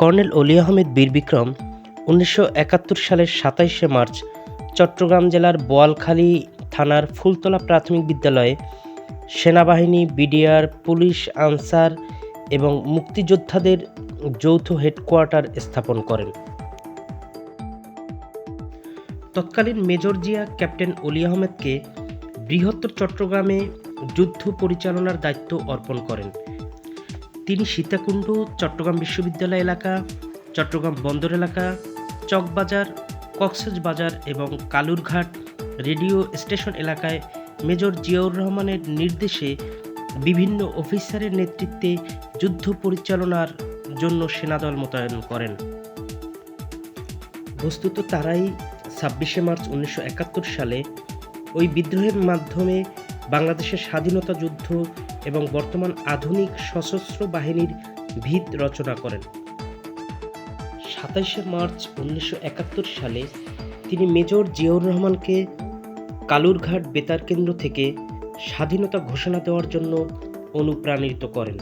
Colonel অলি আহমেদ বীর বিক্রম, উনিশশো একাত্তর সালের সাতাইশে মার্চ, চট্টগ্রাম জেলার বোয়ালখালী থানার ফুলতলা প্রাথমিক বিদ্যালয়ে সেনাবাহিনী, বিডিআর, পুলিশ, আনসার এবং মুক্তিযোদ্ধাদের যৌথ হেডকোয়ার্টার স্থাপন করেন। তৎকালীন মেজর জিয়া ক্যাপ্টেন অলি আহমেদকে বৃহত্তর চট্টগ্রামে যুদ্ধ পরিচালনার দায়িত্ব অর্পণ করেন। তিনি সীতাকুণ্ড, চট্টগ্রাম বিশ্ববিদ্যালয় এলাকা, চট্টগ্রাম বন্দর এলাকা, চকবাজার কক্সেস বাজার এবং কালুরঘাট রেডিও স্টেশন এলাকায় মেজর জিয়াউর রহমানের নির্দেশে বিভিন্ন অফিসারের নেতৃত্বে যুদ্ধ পরিচালনার জন্য সেনাদল মোতায়েন করেন। বস্তুত তারাই ছাব্বিশে মার্চ উনিশশো একাত্তর সালে ওই বিদ্রোহের মাধ্যমে বাংলাদেশের স্বাধীনতা যুদ্ধ এবং বর্তমান আধুনিক সশস্ত্র বাহিনীর ভিত রচনা করেন। সাতাশে মার্চ উনিশশো একাত্তর সালে তিনি মেজর জিয়াউর রহমানকে কালুরঘাট বেতার কেন্দ্র থেকে স্বাধীনতা ঘোষণা দেওয়ার জন্য অনুপ্রাণিত করেন।